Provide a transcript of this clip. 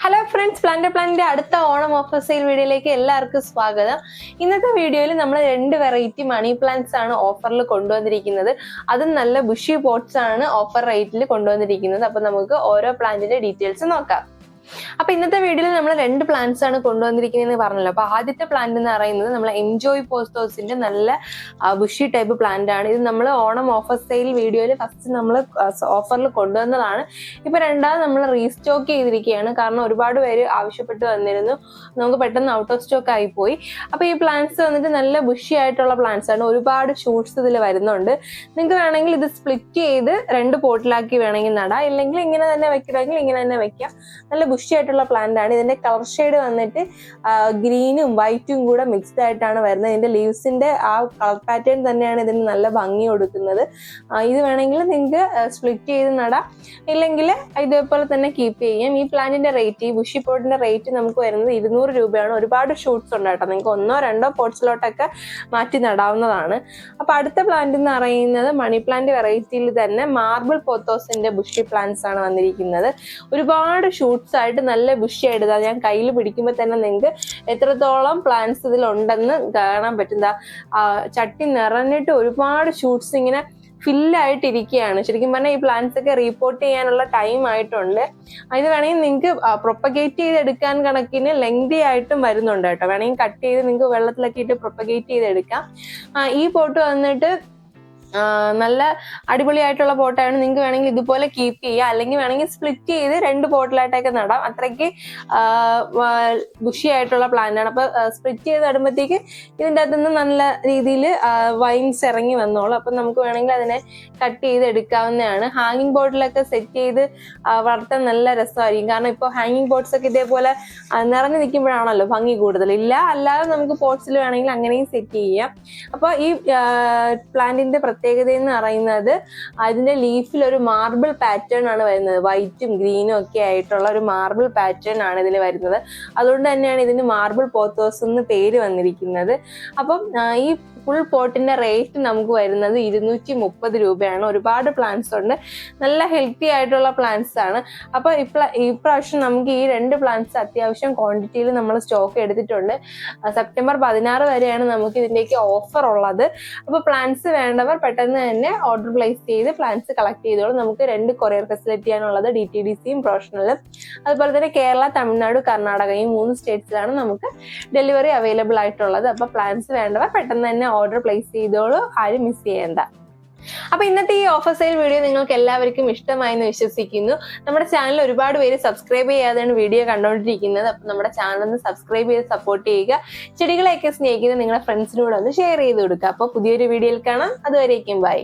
Hello friends plant പ്ലാന്റിന്റെ അടുത്ത Onam offer sale വീഡിയോയിലേക്ക് എല്ലാവർക്കും സ്വാഗതം. ഇന്നത്തെ വീഡിയോയിൽ നമ്മൾ രണ്ട് വെറൈറ്റി മണി പ്ലാന്റ്സ് ആണ് ഓഫറിൽ കൊണ്ടുവന്നിരിക്കുന്നത്. അതും നല്ല ബുഷി പോട്ട്സ് ആണ് ഓഫർ റേറ്റിൽ കൊണ്ടുവന്നിരിക്കുന്നത്. അപ്പൊ നമുക്ക് ഓരോ പ്ലാന്റിന്റെ ഡീറ്റെയിൽസ് നോക്കാം. അപ്പൊ ഇന്നത്തെ വീഡിയോയിൽ നമ്മൾ രണ്ട് പ്ലാന്റ്സ് ആണ് കൊണ്ടുവന്നിരിക്കുന്നത് പറഞ്ഞല്ലോ. അപ്പൊ ആദ്യത്തെ പ്ലാന്റ് എന്ന് പറയുന്നത് നമ്മൾ എൻജോയ് പോസ്റ്റോസിന്റെ നല്ല ബുഷി ടൈപ്പ് പ്ലാന്റ് ആണ്. ഇത് നമ്മൾ ഓണം ഓഫർ സെയിൽ വീഡിയോയിൽ ഫസ്റ്റ് നമ്മൾ ഓഫറിൽ കൊണ്ടുവന്നതാണ്. ഇപ്പൊ രണ്ടാമത് നമ്മൾ റീസ്റ്റോക്ക് ചെയ്തിരിക്കുകയാണ്. കാരണം ഒരുപാട് പേര് ആവശ്യപ്പെട്ട് വന്നിരുന്നു. നമുക്ക് പെട്ടെന്ന് ഔട്ട് ഓഫ് സ്റ്റോക്ക് ആയി പോയി. അപ്പൊ ഈ പ്ലാന്റ്സ് വന്നിട്ട് നല്ല ബുഷി ആയിട്ടുള്ള പ്ലാന്റ്സ് ആണ്. ഒരുപാട് ഷൂട്ട്സ് ഇതിൽ വരുന്നുണ്ട്. നിങ്ങൾക്ക് വേണമെങ്കിൽ ഇത് സ്പ്ലിറ്റ് ചെയ്ത് രണ്ട് പോട്ടിലാക്കി വേണമെങ്കിൽ നടാം. ഇല്ലെങ്കിൽ ഇങ്ങനെ തന്നെ വെക്കണമെങ്കിൽ ഇങ്ങനെ തന്നെ വെക്കാം. നല്ല ബുഷി ആയിട്ടുള്ള പ്ലാന്റ് ആണ്. ഇതിന്റെ കളർ ഷെയ്ഡ് വന്നിട്ട് ഗ്രീനും വൈറ്റും കൂടെ മിക്സ്ഡ് ആയിട്ടാണ് വരുന്നത്. ഇതിന്റെ ലീവ്സിന്റെ ആ കളർ പാറ്റേൺ തന്നെയാണ് ഇതിന് നല്ല ഭംഗി കൊടുക്കുന്നത്. ഇത് വേണമെങ്കിൽ നിങ്ങൾക്ക് സ്പ്ലിറ്റ് ചെയ്ത് നടാം. ഇല്ലെങ്കിൽ ഇതേപോലെ തന്നെ കീപ്പ് ചെയ്യാം. ഈ പ്ലാന്റിന്റെ റേറ്റ് ഈ ബുഷി പോട്ടിന്റെ റേറ്റ് നമുക്ക് വരുന്നത് ഇരുന്നൂറ് രൂപയാണ്. ഒരുപാട് ഷൂട്ട്സ് ഉണ്ട് കേട്ടോ. നിങ്ങൾക്ക് ഒന്നോ രണ്ടോ പോട്ട്സിലോട്ടൊക്കെ മാറ്റി നടാവുന്നതാണ്. അപ്പൊ അടുത്ത പ്ലാന്റ് എന്ന് പറയുന്നത് മണി പ്ലാന്റ് വെറൈറ്റിയിൽ തന്നെ മാർബിൾ പോത്തോസിന്റെ ബുഷി പ്ലാന്റ്സ് ആണ് വന്നിരിക്കുന്നത്. ഒരുപാട് ഷൂട്ട്സ് ആയിട്ട് നല്ല ബുഷിയായിട്ട് ഞാൻ കയ്യിൽ പിടിക്കുമ്പോൾ തന്നെ നിങ്ങൾക്ക് എത്രത്തോളം പ്ലാന്റ്സ് ഇതിലുണ്ടെന്ന് കാണാൻ പറ്റും. ചട്ടി നിറഞ്ഞിട്ട് ഒരുപാട് ഷൂട്ട്സ് ഇങ്ങനെ ഫില്ലായിട്ടിരിക്കുകയാണ് ശരിക്കും പറഞ്ഞാൽ ഈ പ്ലാന്റ്സ് ഒക്കെ റീപ്പോർട്ട് ചെയ്യാനുള്ള ടൈം ആയിട്ടുണ്ട്. ഇത് വേണമെങ്കിൽ നിങ്ങൾക്ക് പ്രൊപ്പഗേറ്റ് ചെയ്തെടുക്കാൻ കണക്കിന് ലെങ്തി ആയിട്ടും വരുന്നുണ്ട് കേട്ടോ. വേണമെങ്കിൽ കട്ട് ചെയ്ത് നിങ്ങൾക്ക് വെള്ളത്തിലൊക്കെ ഇട്ട് പ്രൊപ്പഗേറ്റ് ചെയ്തെടുക്കാം. ഈ പോട്ട് വന്നിട്ട് നല്ല അടിപൊളിയായിട്ടുള്ള പോട്ടാണ് നിങ്ങൾക്ക് വേണമെങ്കിൽ ഇതുപോലെ കീപ്പ് ചെയ്യാം. അല്ലെങ്കിൽ വേണമെങ്കിൽ സ്പ്ലിറ്റ് ചെയ്ത് രണ്ട് പോട്ടിലായിട്ടൊക്കെ നടാം. അത്രയ്ക്ക് ബുഷി ആയിട്ടുള്ള പ്ലാന്റ് ആണ്. അപ്പൊ സ്പ്ലിറ്റ് ചെയ്ത് നടുമ്പോഴത്തേക്ക് ഇതിന്റെ അകത്തുനിന്ന് നല്ല രീതിയിൽ വൈൻസ് ഇറങ്ങി വന്നോളൂ. അപ്പൊ നമുക്ക് വേണമെങ്കിൽ അതിനെ കട്ട് ചെയ്ത് എടുക്കാവുന്നതാണ്. ഹാങ്ങിങ് ബോട്ടിലൊക്കെ സെറ്റ് ചെയ്ത് വളർത്താൻ നല്ല രസമായിരിക്കും. കാരണം ഇപ്പോൾ ഹാങ്ങിങ് ബോട്ട്സ് ഒക്കെ ഇതേപോലെ നിറഞ്ഞു നിൽക്കുമ്പോഴാണല്ലോ ഭംഗി കൂടുതൽ. ഇല്ല അല്ലാതെ നമുക്ക് പോട്ട്സിൽ വേണമെങ്കിൽ അങ്ങനെയും സെറ്റ് ചെയ്യാം. അപ്പോൾ ഈ പ്ലാന്റിന്റെ പ്രത്യേകത എന്ന് പറയുന്നത് അതിന്റെ ലീഫിൽ ഒരു മാർബിൾ പാറ്റേൺ ആണ് വരുന്നത്. വൈറ്റും ഗ്രീനും ഒക്കെ ആയിട്ടുള്ള ഒരു മാർബിൾ പാറ്റേൺ ആണ് ഇതിൽ വരുന്നത്. അതുകൊണ്ട് തന്നെയാണ് ഇതിന് മാർബിൾ പോത്തോസ് എന്ന് പേര് വന്നിരിക്കുന്നത്. അപ്പം ഈ ഫുൾ പോട്ടിന്റെ റേറ്റ് നമുക്ക് വരുന്നത് ഇരുന്നൂറ്റി മുപ്പത് രൂപയാണ്. ഒരുപാട് പ്ലാന്റ്സ് ഉണ്ട്. നല്ല ഹെൽത്തി ആയിട്ടുള്ള പ്ലാന്റ്സ് ആണ്. അപ്പൊ ഇപ്ല ഇപ്രാവശ്യം നമുക്ക് ഈ രണ്ട് പ്ലാന്റ്സ് അത്യാവശ്യം ക്വാണ്ടിറ്റിയിൽ നമ്മൾ സ്റ്റോക്ക് എടുത്തിട്ടുണ്ട്. സെപ്റ്റംബർ പതിനാറ് വരെയാണ് നമുക്ക് ഇതിന്റെയൊക്കെ ഓഫർ ഉള്ളത്. അപ്പൊ പ്ലാന്റ്സ് വേണ്ടവർ പെട്ടെന്ന് തന്നെ ഓർഡർ പ്ലേസ് ചെയ്ത് പ്ലാന്റ്സ് കളക്ട് ചെയ്തോളും. നമുക്ക് രണ്ട് കൊറിയർ ഫെസിലിറ്റി ആണുള്ളത് ഡി ടി ഡി സിയും പ്രൊഫഷണലും അതുപോലെ തന്നെ കേരള തമിഴ്നാട് കർണാടക ഈ മൂന്ന് സ്റ്റേറ്റ്സിലാണ് നമുക്ക് ഡെലിവറി അവൈലബിൾ ആയിട്ടുള്ളത്. അപ്പൊ പ്ലാന്റ്സ് വേണ്ടവർ പെട്ടെന്ന് തന്നെ ഓർഡർ പ്ലേസ് ചെയ്തോളൂ. ആരും മിസ് ചെയ്യേണ്ട. അപ്പൊ ഇന്നത്തെ ഈ ഓഫർ സെയിൽ വീഡിയോ നിങ്ങൾക്ക് എല്ലാവർക്കും ഇഷ്ടമായി എന്ന് വിശ്വസിക്കുന്നു. നമ്മുടെ ചാനൽ ഒരുപാട് പേര് സബ്സ്ക്രൈബ് ചെയ്യാതെയാണ് വീഡിയോ കണ്ടുകൊണ്ടിരിക്കുന്നത് അപ്പൊ നമ്മുടെ ചാനൽ ഒന്ന് സബ്സ്ക്രൈബ് ചെയ്ത് സപ്പോർട്ട് ചെയ്യുക. ചെടികളെയൊക്കെ സ്നേഹിക്കുന്ന നിങ്ങളുടെ ഫ്രണ്ട്സിനോട് ഒന്ന് ഷെയർ ചെയ്ത് കൊടുക്കുക. അപ്പോൾ പുതിയൊരു വീഡിയോയിൽ കാണാം. അതുവരേക്കും ബൈ